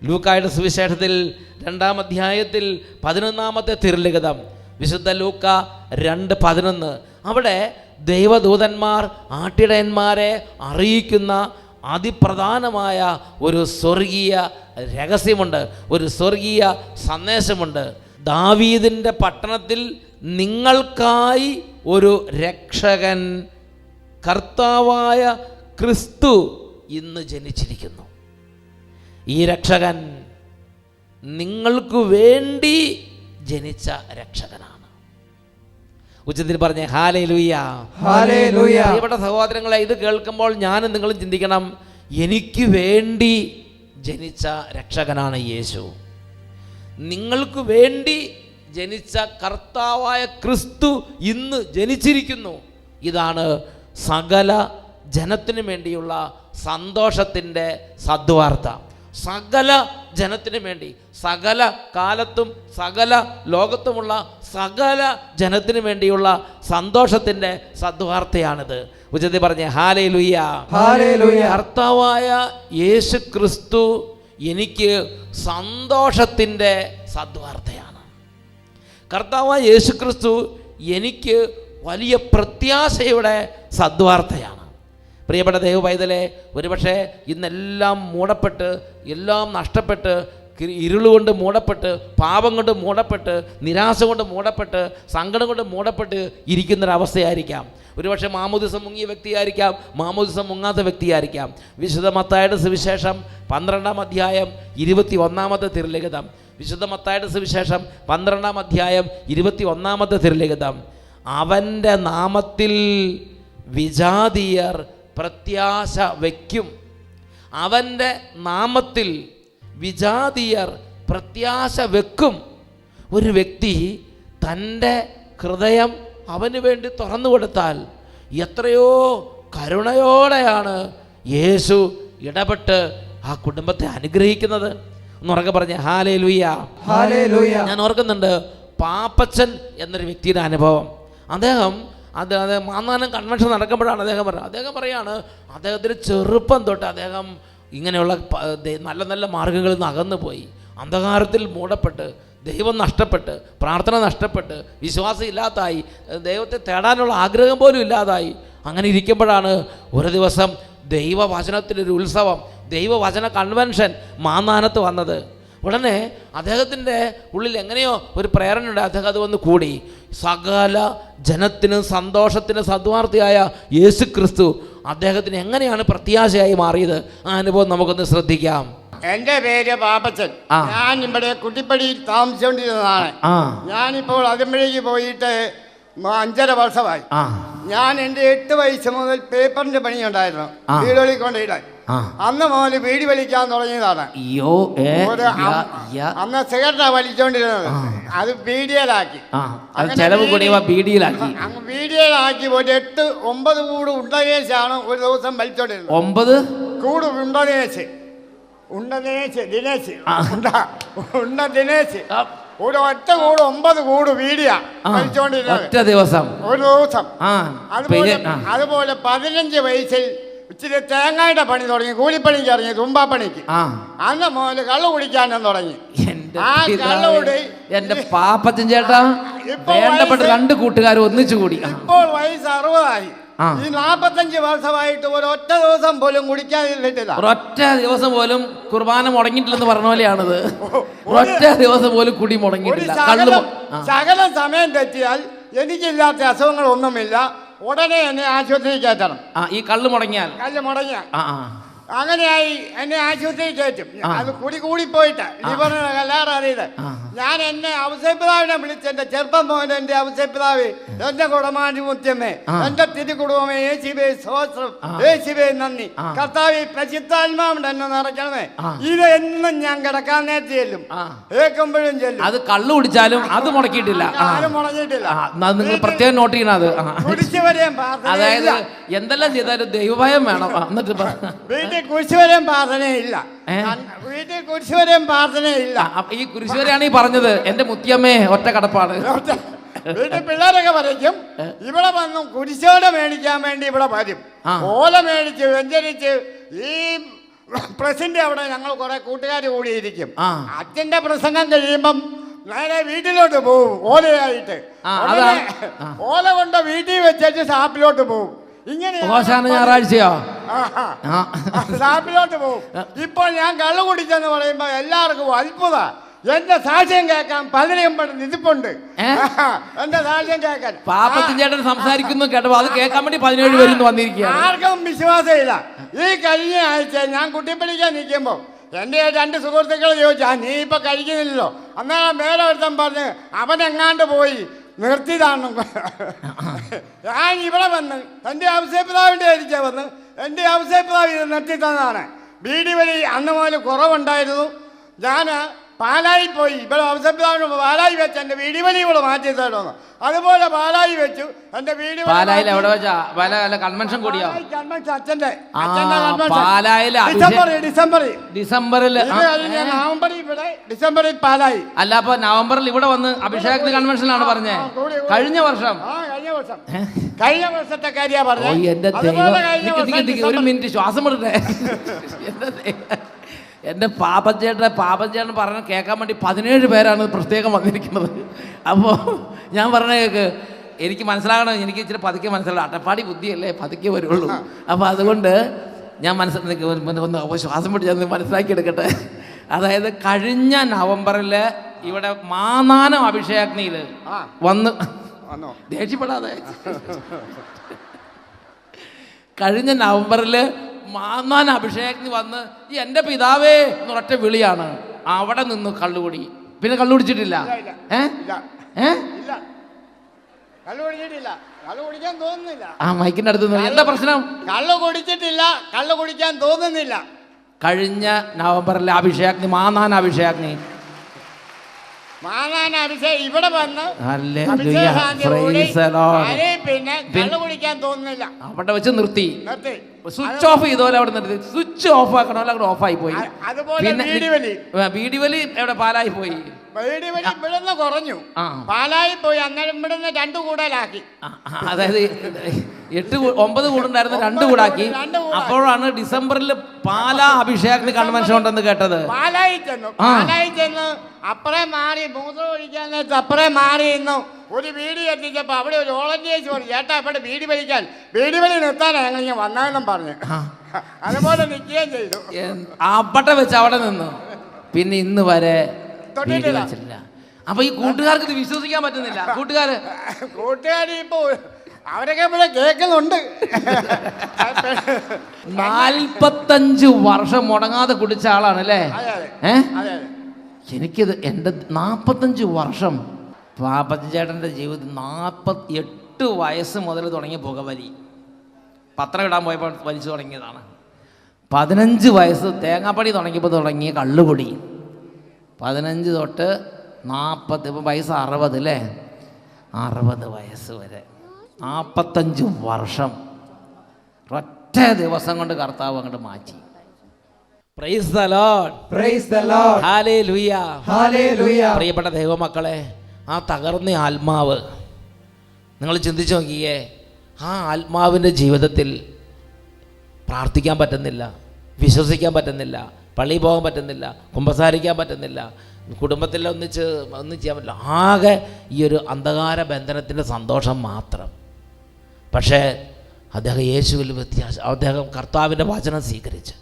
ലൂക്കായുടെ സുവിശേഷത്തിൽ രണ്ടാം അധ്യായത്തിൽ പതിനൊന്നാമത്തെ തിരുലിഖിതം വിശുദ്ധ ലൂക്ക രണ്ട് പതിനൊന്ന്. അവിടെ ദൈവദൂതന്മാർ ആട്ടിടയന്മാരെ അറിയിക്കുന്ന അതിപ്രധാനമായ ഒരു സ്വർഗീയ രഹസ്യമുണ്ട് ഒരു സ്വർഗീയ സന്ദേശമുണ്ട്. ദാവീദിന്റെ പട്ടണത്തിൽ നിങ്ങൾക്കായി ഒരു രക്ഷകൻ കർത്താവായ ക്രിസ്തു ഇന്ന് ജനിച്ചിരിക്കുന്നു. ഈ രക്ഷകൻ നിങ്ങൾക്ക് വേണ്ടി ജനിച്ച രക്ഷകനാണ്. ഉച്ചത്തിൽ പറഞ്ഞേ ഹാലേ ലുയ്യ ഹല്ലേലൂയ. പ്രിയപ്പെട്ട സഹോദരങ്ങളെ ഇത് കേൾക്കുമ്പോൾ ഞാനും നിങ്ങളും ചിന്തിക്കണം എനിക്ക് വേണ്ടി ജനിച്ച രക്ഷകനാണ് യേശു. നിങ്ങൾക്ക് വേണ്ടി ജനിച്ച കർത്താവായ ക്രിസ്തു ഇന്ന് ജനിച്ചിരിക്കുന്നു. ഇതാണ് സകല ജനത്തിനു വേണ്ടിയുള്ള സന്തോഷത്തിന്റെ സദ്വാർത്ത. സകല ജനത്തിനു വേണ്ടി സകല കാലത്തും സകല ലോകത്തുമുള്ള സകല ജനത്തിനു വേണ്ടിയുള്ള സന്തോഷത്തിന്റെ സദ്വാർത്തയാണിത്. ഉച്ചത്തിൽ പറഞ്ഞേ ഹാലേ ലുയ്യ. കർത്താവായ യേശു ക്രിസ്തു എനിക്ക് സന്തോഷത്തിന്റെ സദ്വാർത്തയാണ്. കർത്താവായ യേശു ക്രിസ്തു എനിക്ക് വലിയ പ്രത്യാശയുടെ സദ്വാർത്തയാണ്. പ്രിയപ്പെട്ട ദൈവ പൈതലെ ഒരുപക്ഷെ ഇന്നെല്ലാം മൂടപ്പെട്ട് എല്ലാം നഷ്ടപ്പെട്ട് ഇരുളുകൊണ്ട് മൂടപ്പെട്ട് പാപം കൊണ്ട് മൂടപ്പെട്ട് നിരാശ കൊണ്ട് മൂടപ്പെട്ട് സങ്കടം കൊണ്ട് മൂടപ്പെട്ട് ഇരിക്കുന്നൊരവസ്ഥയായിരിക്കാം. ഒരുപക്ഷെ മാമോദിസം മുങ്ങിയ വ്യക്തിയായിരിക്കാം മാമോദിസം മുങ്ങാത്ത വ്യക്തിയായിരിക്കാം. വിശുദ്ധ മത്തായുടെ സുവിശേഷം പന്ത്രണ്ടാം അധ്യായം ഇരുപത്തി ഒന്നാമത്തെ തിരുലിഖിതം. വിശുദ്ധ മത്തായുടെ സുവിശേഷം പന്ത്രണ്ടാം അധ്യായം ഇരുപത്തി ഒന്നാമത്തെ തിരുലിഖിതം. അവന്റെ നാമത്തിൽ വിജാതീയർ പ്രത്യാശ വയ്ക്കും. അവന്റെ നാമത്തിൽ വിജാതീയർ പ്രത്യാശ വെക്കും ഒരു വ്യക്തി തന്റെ ഹൃദയം അവന് വേണ്ടി തുറന്നു കൊടുത്താൽ എത്രയോ കരുണയോടെയാണ് യേശു ഇടപെട്ട് ആ കുടുംബത്തെ അനുഗ്രഹിക്കുന്നത്. എന്നുറക്കെ പറഞ്ഞ ഹാലേ ലുയ്യ. ഞാൻ ഓർക്കുന്നുണ്ട് പാപ്പച്ചൻ എന്നൊരു വ്യക്തിയുടെ അനുഭവം. അദ്ദേഹം അത് അത് മാന്നാനം കൺവെൻഷൻ നടക്കുമ്പോഴാണ് അദ്ദേഹം പറയുന്നത് അദ്ദേഹം പറയാണ് അദ്ദേഹത്തിന്റെ ചെറുപ്പം തൊട്ട് അദ്ദേഹം ഇങ്ങനെയുള്ള നല്ല നല്ല മാർഗങ്ങളിൽ നിന്ന് അകന്നു പോയി. അന്ധകാരത്തിൽ മൂടപ്പെട്ട് ദൈവം നഷ്ടപ്പെട്ട് പ്രാർത്ഥന നഷ്ടപ്പെട്ട് വിശ്വാസം ഇല്ലാതായി ദൈവത്തെ തേടാനുള്ള ആഗ്രഹം പോലും ഇല്ലാതായി. അങ്ങനെ ഇരിക്കുമ്പോഴാണ് ഒരു ദിവസം ദൈവവചനത്തിലൊരു ഉത്സവം ദൈവവചന കൺവെൻഷൻ മാന്നാനത്ത് വന്നത്. ഉടനെ അദ്ദേഹത്തിന്റെ ഉള്ളിൽ എങ്ങനെയോ ഒരു പ്രേരണയുണ്ട്. അദ്ദേഹം അത് വന്ന് കൂടി. സകല ജനത്തിനും സന്തോഷത്തിന് സദ്വാർത്ഥിയായ യേശു ക്രിസ്തു അദ്ദേഹത്തിന് എങ്ങനെയാണ് പ്രത്യാശയായി മാറിയത്? ആ അനുഭവം നമുക്കൊന്ന് ശ്രദ്ധിക്കാം. എന്റെ പേര് പാപ്പച്ചൻ ആ. ഞാൻ ഇവിടെ കുട്ടിപ്പടിയിൽ താമസിച്ചുകൊണ്ടിരുന്നതാണ്. ഞാനിപ്പോൾ അതിമ്പഴേക്ക് പോയിട്ട് അഞ്ചര വർഷമായി. ഞാൻ എന്റെ എട്ട് വയസ്സ് മുതൽ പേപ്പറിന്റെ പണിയുണ്ടായിരുന്നു. വീടുകളിൽ കൊണ്ടിടാൻ അന്ന് മുതൽ വീടി വലിക്കാൻ തുടങ്ങിയതാണ്. അന്ന് സിഗരറ്റാ വലിച്ചോണ്ടിരുന്നത്. അത് ബീഡിയയിലാക്കി ചെലവ് കൂടിയവ ബീഡിയിലാക്കി അങ്ങ് ബീഡിയയിലാക്കി ഒരു എട്ട് ഒമ്പത് കൂട് ഉണ്ടകേശാണ് ഒരു ദിവസം വലിച്ചോണ്ടിരുന്നത്. ഒമ്പത്? കൂട് ഉണ്ടനേശ് ഉണ്ടേശ് ദിനേശ്. ഉണ്ട ഉണ്ട ദിനേശ്. ഒരു ഒറ്റ കൂട് ഒമ്പത് കൂട് വീടിയ ആ, കഴിച്ചോണ്ടിരുന്നത് ഒറ്റ ദിവസം. ഒരു ദിവസം. അതുപോലെ അതുപോലെ പതിനഞ്ച് വയസ്സിൽ ഇച്ചിരി തേങ്ങയുടെ പണി തുടങ്ങി കൂലിപ്പണിക്ക് ഇറങ്ങി തുമ്പാപ്പണിക്ക്. പണിക്ക് അന്ന് മോൽ കള്ളു കുടിക്കാനും തുടങ്ങി. എന്റെ ആ പിതാവേ, കള്ളോട് എന്റെ പാപ്പച്ചൻ ചേട്ടാ ഇപ്പൊ വേണ്ടപ്പെട്ട വയസ്സ് രണ്ട് കൂട്ടുകാർ ഒന്നിച്ചു കൂടി. ആ, ഇപ്പോൾ വയസ്സ് അറുപതായി. ആ. ഈ നാപ്പത്തഞ്ച് വർഷമായിട്ട് ഒരു ഒറ്റ ദിവസം പോലും കുടിക്കാതിരുന്നിട്ടില്ല ഒറ്റ ദിവസം പോലും കുർബാന മുടങ്ങിയിട്ടില്ലെന്ന് പറഞ്ഞ പോലെയാണിത്. ഒറ്റ ദിവസം പോലും കുടി ഒരു മുടങ്ങിയിട്ടില്ല കള്ളു ശകലം മു- ആ. ശകലം സമയം തെറ്റിയാൽ എനിക്കില്ലാത്ത അസുഖങ്ങളൊന്നുമില്ല. ഉടനെ എന്നെ ആശുപത്രിയിൽ കയറ്റണം ആ ഈ കള്ളു മുടങ്ങിയാൽ. കല്ല് മുടങ്ങിയാൽ. ആ ആ. അങ്ങനെയായി എന്നെ ആശുപത്രിയിൽ കയറ്റും. അത് കൂടി കൂടി പോയിട്ട്. ലിവറിന് കല്ലാറിയത് അറിയത് ഞാൻ എന്നെ അവസരപിതാവിനെ വിളിച്ച് എന്റെ ചെറുപ്പം മോഹൻ എന്റെ അവസരപിതാവ് എന്റെ ആ. എന്റെ തിരുകുടുംബമേ ശിവേ സ്വോത്രം ഏ ശിവേ നന്ദി. കർത്താവ് പ്രസിദ്ധാത്മാവുണ്ട് എന്നെ നിറയ്ക്കണമേ. ഇത് എന്നും ഞാൻ കിടക്കാൻ നേരത്തെ ചെല്ലും. കേൾക്കുമ്പോഴും ഏക്കുമ്പോഴും ചെല്ലും. അത് കള്ളു കുടിച്ചാലും അത് മുടക്കിയിട്ടില്ല. ആരും മുടങ്ങിയിട്ടില്ല. നിങ്ങൾ പ്രത്യേകം നോട്ട് ചെയ്യണം അത്. അതായത് എന്തെല്ലാം ചെയ്താലും ദൈവഭയം വേണം. എന്നിട്ട്. വീട്ടിൽ കുരിശുവരെയും പ്രാർത്ഥനയില്ല ഏ? വീട്ടിൽ കുരിശുവരെയും പ്രാർത്ഥനയില്ല അപ്പൊ ഈ കുരിശുവരെയാണ് ഈ പറഞ്ഞത് എന്റെ മുത്തിയമ്മേ ഒറ്റ കടപ്പാട് വീട്ടിൽ പിള്ളേരൊക്കെ പറയും ഇവിടെ വന്നു കുരിശോടെ മേടിക്കാൻ വേണ്ടി ഇവിടെ വരും ആ. ഓല മേടിച്ച് വ്യഞ്ജനിച്ച് ഈ പ്രസിന്റെ അവിടെ ഞങ്ങൾ കുറെ കൂട്ടുകാർ കൂടിയിരിക്കും ആ. അച്ഛന്റെ പ്രസംഗം കഴിയുമ്പം നേരെ വീട്ടിലോട്ട് പോവും ഓലയായിട്ട് ആ, ഉടനെ അതാണ്. ആ. ഓല കൊണ്ട് വീട്ടിൽ വെച്ചിട്ട് ഷാപ്പിലോട്ട് പോവും ഇങ്ങനെ ഞായറാഴ്ചയോ ഷാപ്പിലോട്ട് പോകും ഇപ്പോൾ ഞാൻ കള്ളു കുടിച്ചെന്ന് പറയുമ്പോ എല്ലാവർക്കും അത്ഭുത എന്റെ സാക്ഷ്യം കേൾക്കാൻ പലരെയും പെടുന്ന ഇതിപ്പുണ്ട് എന്റെ സാക്ഷ്യം കേൾക്കാൻ. പാപ്പത്തിൻ ചേട്ടൻ സംസാരിക്കുന്നു കേട്ടപ്പോ അത് കേൾക്കാൻ വേണ്ടി പതിനേഴ് പേര് വന്നിരിക്കുക ആർക്കും വിശ്വാസമില്ല. ഈ കഴിഞ്ഞ ആഴ്ച ഞാൻ കുട്ടിപ്പിടിക്കാൻ നിൽക്കുമ്പോൾ എന്റെ രണ്ട് സുഹൃത്തുക്കൾ ചോദിച്ചു ആ നീ ഇപ്പൊ കഴിക്കുന്നില്ലല്ലോ? അന്നേരം വേറെ ഒരുത്തൻ പറഞ്ഞ് അവൻ എങ്ങാണ്ട് പോയി നിർത്തിയതാണ് ഞാൻ ഇവിടെ വന്ന് എന്റെ അവസരപ്പിതാവിന്റെ ആയിരിക്കാം വന്ന് എന്റെ അവസരപ്പിതാവ് ഇത് നിർത്തി തന്നതാണ് ബീഡി വഴി അന്ന് മുതൽ കുറവുണ്ടായിരുന്നു. ഞാൻ പാലായി പോയി. ഇവിടെ അവസരപ്പിതാവിന് പാലായി വെച്ച് എന്റെ വീടി വലി ഇവിടെ മാറ്റി അതുപോലെ പാലായി വെച്ചു. എന്റെ വീട് പാലായി പാലായിൽ എവിടെ വെച്ചാ. പാല കൺവെൻഷൻ കൂടിയോ? പാലായി കൺവെൻഷൻ അച്ഛന്റെ ഡിസംബർ ഡിസംബറിൽ ഡിസംബറിൽ. നവംബറിൽ ഇവിടെ ഡിസംബറിൽ പാലായി. അല്ല അപ്പൊ നവംബറിൽ ഇവിടെ വന്ന് അഭിഷേക് കൺവെൻഷനാണ് പറഞ്ഞേ. കഴിഞ്ഞ വർഷം. ആ കഴിഞ്ഞ വർഷം. കഴിഞ്ഞ വർഷത്തെ കാര്യ പറഞ്ഞു. എന്റെ ഒരു മിനിറ്റ് ശ്വാസം വിടട്ടെ എന്റെ എന്റെ പാപ്പച്ചേട്ടൻ പാപ്പച്ചേട്ടൻ പറഞ്ഞ കേൾക്കാൻ വേണ്ടി പതിനേഴ് പേരാണ് പ്രത്യേകം വന്നിരിക്കുന്നത്. അപ്പോൾ ഞാൻ പറഞ്ഞ കേൾക്ക് എനിക്ക് മനസ്സിലാകണം എനിക്ക് ഇച്ചിരി പതുക്കെ മനസ്സിലാകണം. അട്ടപ്പാടി ബുദ്ധിയല്ലേ പതുക്കെ വരുള്ളൂ. അപ്പോൾ അതുകൊണ്ട് ഞാൻ മനസ്സിൽ ഒന്ന് ശ്വാസം പിടിച്ച് മനസ്സിലാക്കി എടുക്കട്ടെ. അതായത് കഴിഞ്ഞ നവംബറിൽ ഇവിടെ മാനാനം അഭിഷേകാഗ്നിയിൽ വന്നോ ദേഷ്യപ്പെടാതെ. കഴിഞ്ഞ നവംബറിൽ മാന്നാൻ അഭിഷേകത്തിന് വന്ന് ഈ എന്റെ പിതാവേ എന്നൊരൊറ്റ വിളിയാണ്. അവിടെ നിന്ന് കള്ളുകുടി. പിന്നെ കള്ളു കുടിച്ചിട്ടില്ല. ഏ? ഏ? ആ മൈക്കിന്റെ അടുത്ത് എന്താ പ്രശ്നം? കള്ളു കുടിച്ചിട്ടില്ല. കള്ളു കുടിക്കാൻ തോന്നുന്നില്ല. കഴിഞ്ഞ നവംബറിലെ അഭിഷേകി മാന്നാൻ അഭിഷേക് ഇവിടെ വന്ന് പിന്നെ കള്ളു കുടിക്കാൻ തോന്നുന്നില്ല. അവിടെ വെച്ച് നിർത്തി. നിർത്തി. സ്വിച്ച് ഓഫ് ചെയ്തോലെ അവിടെ നിർത്തി സ്വിച്ച് ഓഫ് ആക്കണമല്ലോ അവിടെ ആയി പോയി. അതുപോലെ ബീഡി വലി. എവിടെ? പാലായി പോയി. വീട് ഇവിടുന്ന് കുറഞ്ഞു. പാലായി പോയി. അന്നേരം ഇവിടുന്ന് രണ്ടു ആ, അതായത് എട്ട് ഒമ്പത് കൂടുണ്ടായിരുന്നു രണ്ട് കൂടാക്കി. അപ്പോഴാണ് ഡിസംബറിൽ പാലാ അഭിഷേകത്തിന് കൺവെൻഷൻ ഉണ്ടെന്ന് കേട്ടത്. പാലായി ചെന്നു. പാലായി ചെന്ന്. അപ്പറേ മാറി മൂത്രം ഒഴിക്കാൻ അപ്പറേ മാറി ഇന്നു ഒരു വീടി എത്തിച്ചപ്പോ അവിടെ ഒരു വോളണ്ടിയേഴ്സ് പറഞ്ഞു ചേട്ടാ ഇവിടെ വീടി വലിക്കാൻ വീടി വലി നിർത്താനാണ് ഞങ്ങൾ ഇങ്ങനെ വന്നാലും പറഞ്ഞു. അതുപോലെ നിൽക്കുകയും ചെയ്തു. അവിടെ വെച്ച് അവിടെ നിന്നു. പിന്നെ ഇന്ന് വരെ. അപ്പൊ ഈ കൂട്ടുകാർക്ക് ഇത് വിശ്വസിക്കാൻ പറ്റുന്നില്ല. കൂട്ടുകാര്. കൂട്ടുകാരി ഇപ്പൊ അവരൊക്കെ ഇവിടെ കേൾക്കുന്നുണ്ട്. നാൽപ്പത്തഞ്ച് വർഷം മുടങ്ങാതെ കുടിച്ച ആളാണ് അല്ലേ? അതെ അതെ. ഏ? അതെ അതെ. എനിക്കിത് എന്റെ നാൽപ്പത്തഞ്ച് വർഷം പാപ്പച്ചേട്ടന്റെ ജീവിതത്തിൽ നാൽപ്പത്തി എട്ട് വയസ്സ് മുതൽ തുടങ്ങിയ പുകവലി. പത്രം ഇടാൻ പോയപ്പോൾ വലിച്ചു തുടങ്ങിയതാണ്. പതിനഞ്ച് വയസ്സ് തേങ്ങാപ്പടി തുടങ്ങിയപ്പോൾ തുടങ്ങിയ കള്ളുപൊടി. പതിനഞ്ച് തൊട്ട് നാൽപ്പത്തി ഇപ്പം വയസ്സ് അറുപത് അല്ലേ? അറുപത് വയസ്സ് വരെ. നാൽപ്പത്തഞ്ച് വർഷം. ഒറ്റ ദിവസം കൊണ്ട് കർത്താവ് അങ്ങോട്ട് മാറ്റി. പ്രൈസ് ദ ലോർഡ് ലോഡ് ഹാലേ Lord. Hallelujah Hallelujah. പ്രിയപ്പെട്ട ദൈവമക്കളെ ആ തകർന്ന ആത്മാവ്. നിങ്ങൾ ചിന്തിച്ചു നോക്കിയേ ആ ആത്മാവിന്റെ ജീവിതത്തിൽ പ്രാർത്ഥിക്കാൻ പറ്റുന്നില്ല വിശ്വസിക്കാൻ പറ്റുന്നില്ല പള്ളിയിൽ പോകാൻ പറ്റുന്നില്ല കുമ്പസാരിക്കാൻ പറ്റുന്നില്ല കുടുംബത്തിൽ ഒന്നിച്ച് ഒന്നും ചെയ്യാൻ പറ്റില്ല. ആകെ ഈ ഒരു അന്ധകാര ബന്ധനത്തിന്റെ സന്തോഷം മാത്രം. പക്ഷേ അദ്ദേഹം യേശുവിൽ വ്യത്യാസം അദ്ദേഹം കർത്താവിന്റെ വചനം സ്വീകരിച്ച്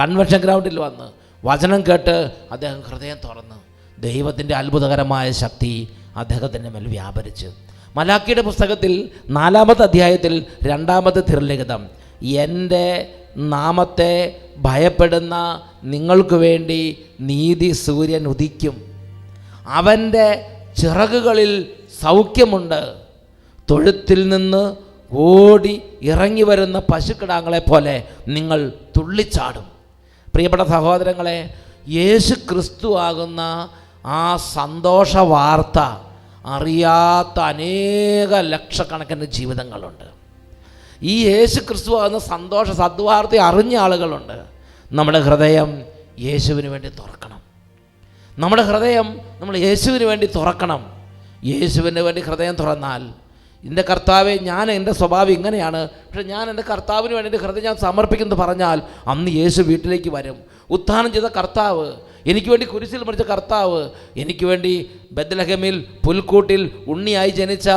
കൺവെൻഷൻ ഗ്രൗണ്ടിൽ വന്ന് വചനം കേട്ട് അദ്ദേഹം ഹൃദയം തുറന്ന് ദൈവത്തിന്റെ അത്ഭുതകരമായ ശക്തി അദ്ദേഹത്തിന്റെ മേൽ വ്യാപരിച്ചു. മലാക്കിയുടെ പുസ്തകത്തിൽ നാലാമത്തെ അധ്യായത്തിൽ രണ്ടാമത്തെ തിരലിഖിതം എന്റെ നാമത്തെ ഭയപ്പെടുന്ന നിങ്ങൾക്ക് വേണ്ടി നീതി സൂര്യൻ ഉദിക്കും. അവന്റെ ചിറകുകളിൽ സൗഖ്യമുണ്ട്. തൊഴുത്തിൽ നിന്ന് ഓടി ഇറങ്ങി വരുന്ന പശുക്കിടാങ്ങളെ പോലെ നിങ്ങൾ തുള്ളിച്ചാടും. പ്രിയപ്പെട്ട സഹോദരങ്ങളെ യേശു ക്രിസ്തു ആകുന്ന ആ സന്തോഷ വാർത്ത അറിയാത്ത അനേക ലക്ഷക്കണക്കിന് ജീവിതങ്ങളുണ്ട്. ഈ യേശു ക്രിസ്തു ആകുന്ന സന്തോഷ സദ്വാർത്ത അറിഞ്ഞ ആളുകളുണ്ട്. നമ്മുടെ ഹൃദയം യേശുവിന് വേണ്ടി തുറക്കണം. നമ്മുടെ ഹൃദയം നമ്മൾ യേശുവിന് വേണ്ടി തുറക്കണം. യേശുവിന് വേണ്ടി ഹൃദയം തുറന്നാൽ എന്റെ കർത്താവെ ഞാൻ എന്റെ സ്വഭാവം ഇങ്ങനെയാണ്. പക്ഷെ ഞാൻ എന്റെ കർത്താവിന് വേണ്ടി എന്റെ ഹൃദയം ഞാൻ സമർപ്പിക്കുന്നു പറഞ്ഞാൽ അന്ന് യേശു വീട്ടിലേക്ക് വരും. ഉത്ഥാനം ചെയ്ത കർത്താവ് എനിക്ക് വേണ്ടി കുരിശിൽ മരിച്ച കർത്താവ് എനിക്ക് വേണ്ടി ബദ്ലഹമിൽ പുൽക്കൂട്ടിൽ ഉണ്ണിയായി ജനിച്ച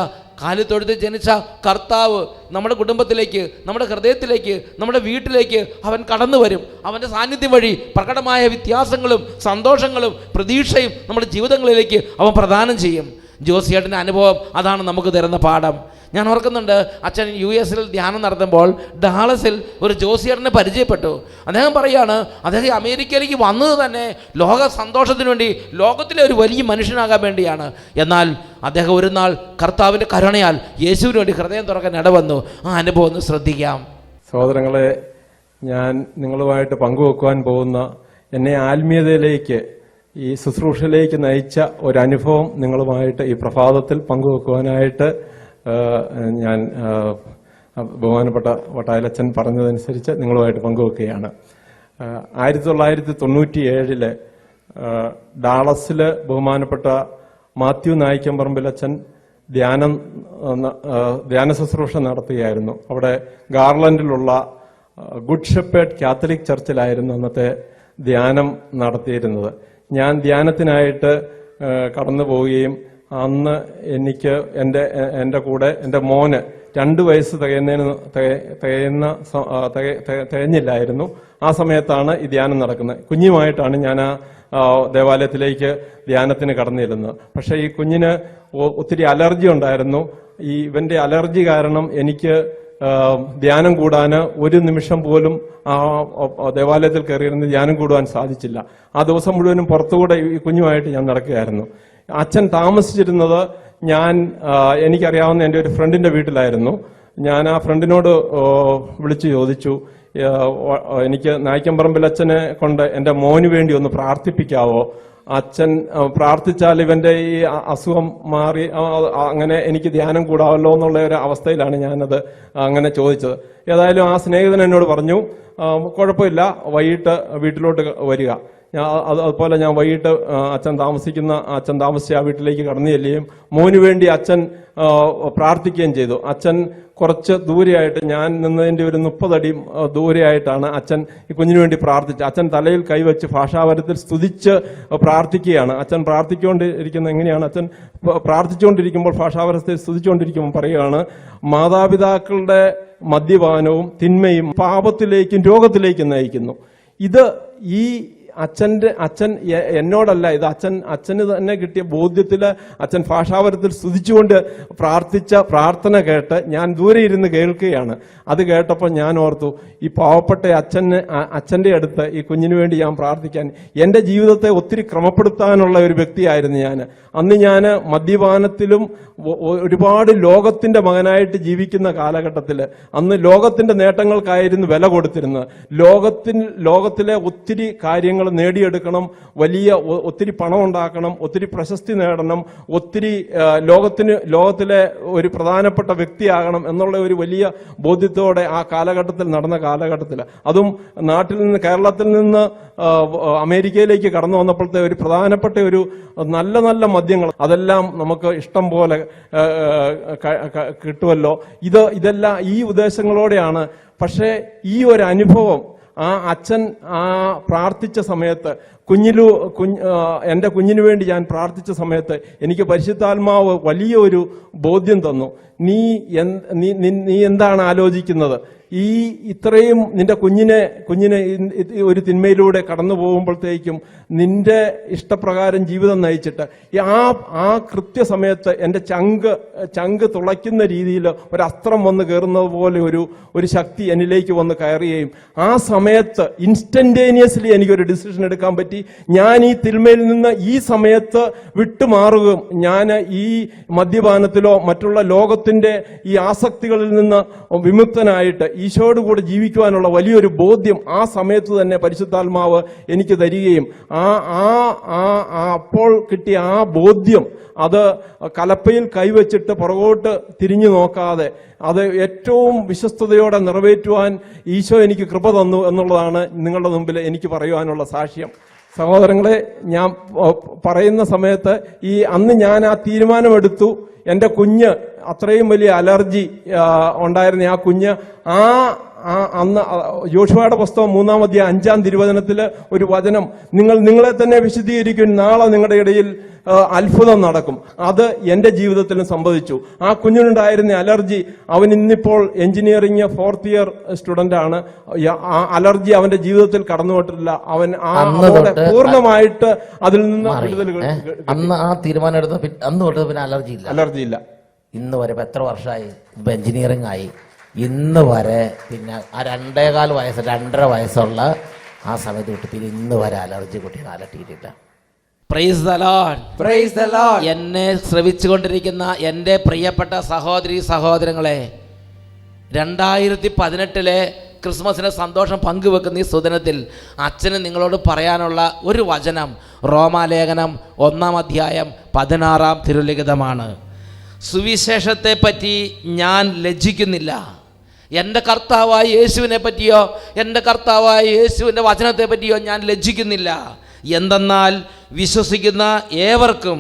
കാലിത്തൊഴുത്തിൽ ജനിച്ച കർത്താവ് നമ്മുടെ കുടുംബത്തിലേക്ക് നമ്മുടെ ഹൃദയത്തിലേക്ക് നമ്മുടെ വീട്ടിലേക്ക് അവൻ കടന്നു വരും. അവന്റെ സാന്നിധ്യം വഴി പ്രകടമായ വ്യത്യാസങ്ങളും സന്തോഷങ്ങളും പ്രതീക്ഷയും നമ്മുടെ ജീവിതങ്ങളിലേക്ക് അവൻ പ്രദാനം ചെയ്യും. ജോസിയേട്ടന്റെ അനുഭവം അതാണ് നമുക്ക് തരുന്ന പാഠം. ഞാൻ ഓർക്കുന്നുണ്ട് അച്ഛൻ യു എസിൽ ധ്യാനം നടത്തുമ്പോൾ ഡാളസിൽ ഒരു ജോസിയറിനെ പരിചയപ്പെട്ടു. അദ്ദേഹം പറയാണ് അദ്ദേഹം അമേരിക്കയിലേക്ക് വന്നത് തന്നെ ലോക സന്തോഷത്തിന് വേണ്ടി ലോകത്തിലെ ഒരു വലിയ മനുഷ്യനാകാൻ വേണ്ടിയാണ്. എന്നാൽ അദ്ദേഹം ഒരു നാൾ കർത്താവിന്റെ കരുണയാൽ യേശുവിന് വേണ്ടി ഹൃദയം തുറക്കാൻ ഇടവന്നു. ആ അനുഭവം ഒന്ന് ശ്രദ്ധിക്കാം. സഹോദരങ്ങളെ ഞാൻ നിങ്ങളുമായിട്ട് പങ്കുവെക്കുവാൻ പോകുന്ന എന്നെ ആത്മീയതയിലേക്ക് ഈ ശുശ്രൂഷയിലേക്ക് നയിച്ച ഒരു അനുഭവം നിങ്ങളുമായിട്ട് ഈ പ്രഭാതത്തിൽ പങ്കുവെക്കുവാനായിട്ട് ഞാൻ ബഹുമാനപ്പെട്ട വട്ടായലച്ചൻ പറഞ്ഞതനുസരിച്ച് നിങ്ങളുമായിട്ട് പങ്കുവെക്കുകയാണ്. ആയിരത്തി തൊള്ളായിരത്തി തൊണ്ണൂറ്റി ഏഴിൽ ഡാളസിൽ ബഹുമാനപ്പെട്ട മാത്യു നായിക്കമ്പറമ്പിലച്ചൻ ധ്യാനം ധ്യാന ശുശ്രൂഷ നടത്തുകയായിരുന്നു. അവിടെ ഗാർലൻഡിലുള്ള ഗുഡ് ഷെപ്പേഡ് കാത്തലിക് ചർച്ചിലായിരുന്നു അന്നത്തെ ധ്യാനം നടത്തിയിരുന്നത്. ഞാൻ ധ്യാനത്തിനായിട്ട് കടന്നു പോവുകയും അന്ന് എനിക്ക് എന്റെ എന്റെ കൂടെ എന്റെ മോന് രണ്ട് വയസ്സ് തികയുന്നതിന് തിക- തികയുന്ന തികഞ്ഞില്ലായിരുന്നു. ആ സമയത്താണ് ഈ ധ്യാനം നടക്കുന്നത്. കുഞ്ഞുമായിട്ടാണ് ഞാൻ ആ ദേവാലയത്തിലേക്ക് ധ്യാനത്തിന് കടന്നിരുന്നത്. പക്ഷേ ഈ കുഞ്ഞിന് ഒത്തിരി അലർജി ഉണ്ടായിരുന്നു. ഈ ഇവന്റെ അലർജി കാരണം എനിക്ക് ധ്യാനം കൂടാൻ ഒരു നിമിഷം പോലും ആ, ദേവാലയത്തിൽ കയറിയിരുന്ന് ധ്യാനം കൂടുവാൻ സാധിച്ചില്ല. ആ ദിവസം മുഴുവനും പുറത്തുകൂടെ ഈ കുഞ്ഞുമായിട്ട് ഞാൻ നടക്കുകയായിരുന്നു. അച്ഛൻ താമസിച്ചിരുന്നത് ഞാൻ എനിക്കറിയാവുന്ന എന്റെ ഒരു ഫ്രണ്ടിന്റെ വീട്ടിലായിരുന്നു. ഞാൻ ആ ഫ്രണ്ടിനോട് വിളിച്ചു ചോദിച്ചു എനിക്ക് നായ്ക്കമ്പറമ്പിൽ അച്ഛനെ കൊണ്ട് എന്റെ മോന് വേണ്ടി ഒന്ന് പ്രാർത്ഥിപ്പിക്കാവോ? അച്ഛൻ പ്രാർത്ഥിച്ചാൽ ഇവന്റെ ഈ അസുഖം മാറി അങ്ങനെ എനിക്ക് ധ്യാനം കൂടാവല്ലോ എന്നുള്ള ഒരു അവസ്ഥയിലാണ് ഞാനത് അങ്ങനെ ചോദിച്ചത്. ഏതായാലും ആ സ്നേഹിതൻ എന്നോട് പറഞ്ഞു കുഴപ്പമില്ല വൈകിട്ട് വീട്ടിലോട്ട് വരിക. ഞാൻ അത് അതുപോലെ ഞാൻ വൈകിട്ട് അച്ഛൻ താമസിക്കുന്ന അച്ഛൻ താമസിച്ച ആ വീട്ടിലേക്ക് കടന്നു ചെല്ലുകയും മോന് വേണ്ടി അച്ഛൻ പ്രാർത്ഥിക്കുകയും ചെയ്തു. അച്ഛൻ കുറച്ച് ദൂരെയായിട്ട് ഞാൻ നിന്നതിന്റെ ഒരു മുപ്പതടി ദൂരെയായിട്ടാണ് അച്ഛൻ ഈ കുഞ്ഞിനു വേണ്ടി പ്രാർത്ഥിച്ചത്. അച്ഛൻ തലയിൽ കൈവച്ച് ഭാഷാപരത്തിൽ സ്തുതിച്ച് പ്രാർത്ഥിക്കുകയാണ്. അച്ഛൻ പ്രാർത്ഥിച്ചുകൊണ്ടിരിക്കുന്ന എങ്ങനെയാണ്? അച്ഛൻ പ്രാർത്ഥിച്ചുകൊണ്ടിരിക്കുമ്പോൾ ഭാഷാപരത്തിൽ സ്തുതിച്ചുകൊണ്ടിരിക്കുമ്പോൾ പറയുകയാണ് മാതാപിതാക്കളുടെ മദ്യപാനവും തിന്മയും പാപത്തിലേക്കും രോഗത്തിലേക്കും നയിക്കുന്നു. ഇത് ഈ അച്ഛന്റെ അച്ഛൻ എന്നോടല്ല ഇത് അച്ഛൻ അച്ഛന് തന്നെ കിട്ടിയ ബോധ്യത്തിൽ അച്ഛൻ ഭാഷാപരത്തിൽ സ്തുതിച്ചുകൊണ്ട് പ്രാർത്ഥിച്ച പ്രാർത്ഥന കേട്ട് ഞാൻ ദൂരെ ഇരുന്ന് കേൾക്കുകയാണ്. അത് കേട്ടപ്പോൾ ഞാൻ ഓർത്തു ഈ പാവപ്പെട്ട അച്ഛന് അച്ഛന്റെ അടുത്ത് ഈ കുഞ്ഞിന് വേണ്ടി ഞാൻ പ്രാർത്ഥിക്കാൻ എന്റെ ജീവിതത്തെ ഒത്തിരി ക്രമപ്പെടുത്താനുള്ള ഒരു വ്യക്തിയായിരുന്നു ഞാൻ. അന്ന് ഞാൻ മദ്യപാനത്തിലും ഒരുപാട് ലോകത്തിന്റെ മകനായിട്ട് ജീവിക്കുന്ന കാലഘട്ടത്തിൽ അന്ന് ലോകത്തിന്റെ നേട്ടങ്ങൾക്കായിരുന്നു വില കൊടുത്തിരുന്നത്. ലോകത്തിൽ ലോകത്തിലെ ഒത്തിരി കാര്യങ്ങൾ നേടിയെടുക്കണം വലിയ ഒത്തിരി പണം ഉണ്ടാക്കണം ഒത്തിരി പ്രശസ്തി നേടണം ഒത്തിരി ലോകത്തിന് ലോകത്തിലെ ഒരു പ്രധാനപ്പെട്ട വ്യക്തിയാകണം എന്നുള്ള ഒരു വലിയ ബോധ്യത്തോടെ ആ കാലഘട്ടത്തിൽ നടന്ന കാലഘട്ടത്തിൽ അതും നാട്ടിൽ നിന്ന് കേരളത്തിൽ നിന്ന് അമേരിക്കയിലേക്ക് കടന്നു വന്നപ്പോഴത്തെ ഒരു പ്രധാനപ്പെട്ട ഒരു നല്ല നല്ല മദ്യങ്ങൾ. അതെല്ലാം നമുക്ക് ഇഷ്ടം പോലെ കിട്ടുമല്ലോ ഇത് ഇതെല്ലാം ഈ ഉദ്ദേശങ്ങളോടെയാണ്. പക്ഷേ ഈ ഒരു അനുഭവം ആ അച്ഛൻ ആ പ്രാർത്ഥിച്ച സമയത്ത് കുഞ്ഞിലു കുഞ്ഞ് എന്റെ കുഞ്ഞിനു വേണ്ടി ഞാൻ പ്രാർത്ഥിച്ച സമയത്ത് എനിക്ക് പരിശുദ്ധാത്മാവ് വലിയ ഒരു ബോധ്യം തന്നു. നീ നീ- എന്താണ് ആലോചിക്കുന്നത്? ഈ ഇത്രയും നിന്റെ കുഞ്ഞിനെ കുഞ്ഞിനെ ഒരു തിന്മയിലൂടെ കടന്നു പോകുമ്പോഴത്തേക്കും നിന്റെ ഇഷ്ടപ്രകാരം ജീവിതം നയിച്ചിട്ട് ആ ആ കൃത്യസമയത്ത് എന്റെ ചങ്ക് ചങ്ക് തുളയ്ക്കുന്ന രീതിയിൽ ഒരു അസ്ത്രം വന്ന് കയറുന്നത് പോലെ ഒരു ഒരു ശക്തി എന്നിലേക്ക് വന്ന് കയറുകയും ആ സമയത്ത് ഇൻസ്റ്റന്റേനിയസ്ലി എനിക്കൊരു ഡിസിഷൻ എടുക്കാൻ പറ്റി. ഞാൻ ഈ തിന്മയിൽ നിന്ന് ഈ സമയത്ത് വിട്ടുമാറുകയും ഞാൻ ഈ മദ്യപാനത്തിലോ മറ്റുള്ള ലോകത്തിന്റെ ഈ ആസക്തികളിൽ നിന്ന് വിമുക്തനായിട്ട് ഈശോയോട് കൂടെ ജീവിക്കുവാനുള്ള വലിയൊരു ബോധ്യം ആ സമയത്ത് തന്നെ പരിശുദ്ധാത്മാവ് എനിക്ക് തരികയും ആ ആ ആ ആ അപ്പോൾ കിട്ടിയ ആ ബോധ്യം. അത് കലപ്പയിൽ കൈവച്ചിട്ട് പുറകോട്ട് തിരിഞ്ഞു നോക്കാതെ അത് ഏറ്റവും വിശ്വസ്തയോടെ നിറവേറ്റുവാൻ ഈശോ എനിക്ക് കൃപ തന്നു എന്നുള്ളതാണ് നിങ്ങളുടെ മുമ്പിൽ എനിക്ക് പറയുവാനുള്ള സാക്ഷ്യം. സഹോദരങ്ങളെ ഞാൻ പറയുന്ന സമയത്ത് ഈ അന്ന് ഞാൻ ആ തീരുമാനമെടുത്തു. എന്റെ കുഞ്ഞ് അത്രയും വലിയ അലർജി ഉണ്ടായിരുന്ന ആ കുഞ്ഞ് ആ ആ അന്ന് യോശുവയുടെ പുസ്തകം മൂന്നാം അധ്യായം അഞ്ചാം തിരുവചനത്തിൽ ഒരു വചനം നിങ്ങൾ നിങ്ങളെ തന്നെ വിശദീകരിക്കും നാളെ നിങ്ങളുടെ ഇടയിൽ അത്ഭുതം നടക്കും. അത് എന്റെ ജീവിതത്തിലും സംഭവിച്ചു. ആ കുഞ്ഞിനുണ്ടായിരുന്ന അലർജി അവൻ ഇന്നിപ്പോൾ എഞ്ചിനീയറിംഗ് ഫോർത്ത് ഇയർ സ്റ്റുഡന്റ് ആണ്. ആ അലർജി അവന്റെ ജീവിതത്തിൽ കടന്നുപോയിട്ടില്ല. അവൻ ആ പൂർണമായിട്ട് അതിൽ നിന്ന് വിടുതൽ? അന്ന് ആ തീരുമാനം എടുത്ത അന്ന് തൊട്ട് പിന്നെ അലർജി ഇല്ല. അലർജി ഇല്ല. ഇന്ന് വരെ എത്ര വർഷമായി? എഞ്ചിനീയറിംഗ് ആയി. ഇന്ന് വരെ പിന്നെ ആ രണ്ടേകാൽ വയസ്സ് രണ്ടര വയസ്സുള്ള ആ സമയത്ത് വിട്ട് പിന്നെ ഇന്ന് വരെ അലർജി കുട്ടിയെ അലട്ടിയിട്ടില്ല. Praise the lord praise the lord എന്നെ ശ്രവിച്ചുകൊണ്ടിരിക്കുന്ന എന്റെ പ്രിയപ്പെട്ട സഹോദരി സഹോദരങ്ങളെ രണ്ടായിരത്തി പതിനെട്ടിലെ ക്രിസ്മസിന്റെ സന്തോഷം പങ്കുവെക്കുന്ന ഈ സുദിനത്തിൽ അച്ഛന് നിങ്ങളോട് പറയാനുള്ള ഒരു വചനം റോമാലേഖനം ഒന്നാം അധ്യായം പതിനാറാം തിരുലിഖിതമാണ്. സുവിശേഷത്തെപ്പറ്റി ഞാൻ ലജ്ജിക്കുന്നില്ല. എന്റെ കർത്താവായ യേശുവിനെ പറ്റിയോ എന്റെ കർത്താവായ യേശുവിന്റെ വചനത്തെ പറ്റിയോ ഞാൻ ലജ്ജിക്കുന്നില്ല. എന്തെന്നാൽ വിശ്വസിക്കുന്ന ഏവർക്കും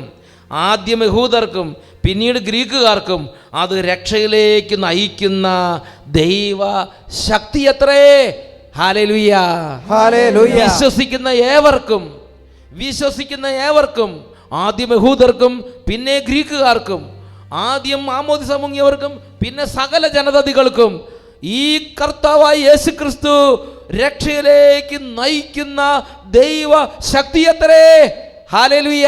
ആദ്യം യഹൂദർക്കും പിന്നീട് ഗ്രീക്കുകാർക്കും അത് രക്ഷയിലേക്ക് നയിക്കുന്ന ദൈവ ശക്തി എത്രേ. വിശ്വസിക്കുന്ന ഏവർക്കും വിശ്വസിക്കുന്ന ഏവർക്കും ആദ്യം യഹൂദർക്കും പിന്നെ ഗ്രീക്കുകാർക്കും ആദ്യം ആമോദിസമുങ്ങിയവർക്കും പിന്നെ സകല ജനതതികൾക്കും ഈ കർത്താവായ യേശു ക്രിസ്തു രക്ഷയിലേക്ക് നയിക്കുന്ന ദൈവ ശക്തി എത്രേ hallelujah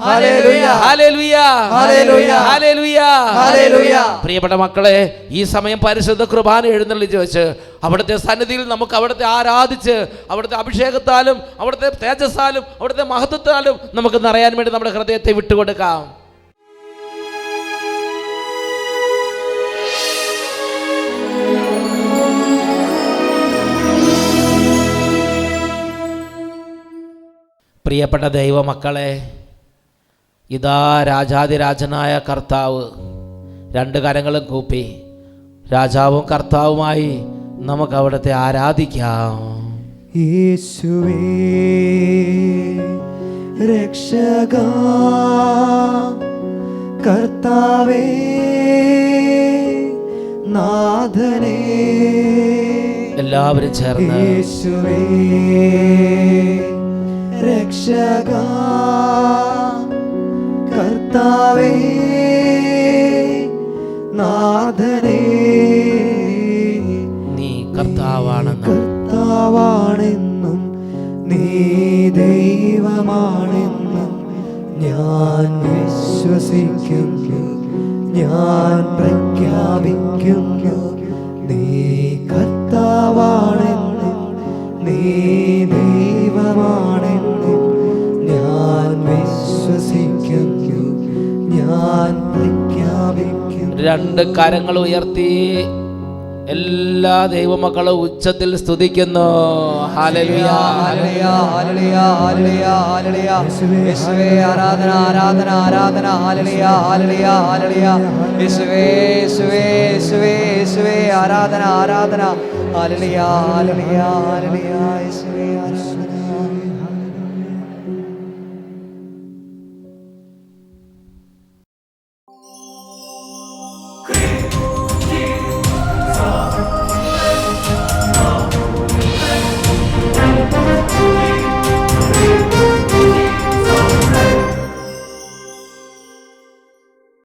hallelujah. Hallelujah hallelujah. Hallelujah hallelujah. പ്രിയപ്പെട്ട മക്കളെ ഈ സമയം പരിശുദ്ധ കുർബാന എഴുന്നള്ളിച്ച് വെച്ച് അവിടുത്തെ സന്നിധിയിൽ നമുക്ക് അവിടുത്തെ ആരാധിച്ച് അവിടുത്തെ അഭിഷേകത്താലും അവിടുത്തെ തേജസ്സാലും അവിടുത്തെ മഹത്വത്താലും നമുക്ക് നിറയാൻ വേണ്ടി നമ്മുടെ ഹൃദയത്തെ വിട്ടുകൊടുക്കാം പ്രിയപ്പെട്ട ദൈവമക്കളെ ഇതാ രാജാതിരാജനായ കർത്താവ്. രണ്ട് കരങ്ങളും കൂപ്പി. രാജാവും കർത്താവുമായി നമുക്ക് അവിടുത്തെ ആരാധിക്കാം. യേശുവേ രക്ഷക കർത്താവേ നാഥനേ. എല്ലാവരും ചേർന്ന്. യേശുവേ. രക്ഷക കർത്താവേ നാഥനേ. നീ കർത്താവാണെന്ന് കർത്താവാണെന്നും നീ ദൈവമാണെന്നും ഞാൻ വിശ്വസിക്കുന്നു ഞാൻ പ്രഖ്യാപിക്കുന്നു. നീ രണ്ട് കരങ്ങൾ ഉയർത്തി എല്ലാ ദൈവമക്കളും ഉച്ചത്തിൽ സ്തുതിക്കുന്നു. ആരാധന ആരാധന ആരാധന. Hallelujah, hallelujah, hallelujah. യേശുവേ യേശുവേ യേശുവേ യേശുവേ. ആരാധന ആരാധന. ആരാധന.